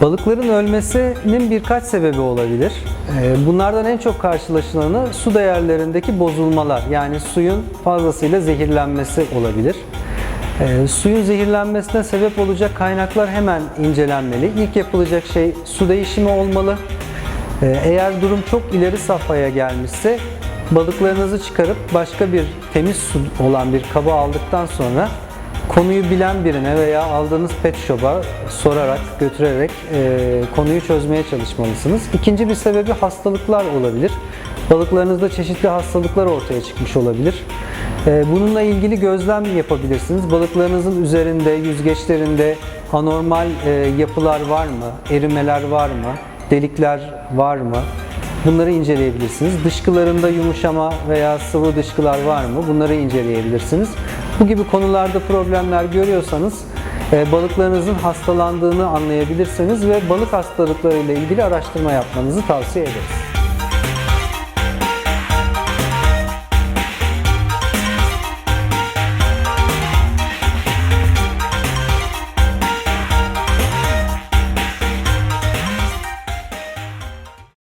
Balıkların ölmesinin birkaç sebebi olabilir. Ee, Bunlardan en çok karşılaşılanı su değerlerindeki bozulmalar yani suyun fazlasıyla zehirlenmesi olabilir. Ee, Suyun zehirlenmesine sebep olacak kaynaklar hemen incelenmeli. İlk yapılacak şey su değişimi olmalı. Ee, Eğer durum çok ileri safhaya gelmişse balıklarınızı çıkarıp başka bir temiz su olan bir kaba aldıktan sonra konuyu bilen birine veya aldığınız pet shop'a sorarak, götürerek e, konuyu çözmeye çalışmalısınız. İkinci bir sebebi hastalıklar olabilir. Balıklarınızda çeşitli hastalıklar ortaya çıkmış olabilir. E, bununla ilgili gözlem yapabilirsiniz. Balıklarınızın üzerinde, yüzgeçlerinde anormal e, yapılar var mı? Erimeler var mı? Delikler var mı? Bunları inceleyebilirsiniz. Dışkılarında yumuşama veya sıvı dışkılar var mı? Bunları inceleyebilirsiniz. Bu gibi konularda problemler görüyorsanız e, balıklarınızın hastalandığını anlayabilirsiniz ve balık hastalıkları ile ilgili araştırma yapmanızı tavsiye ederiz.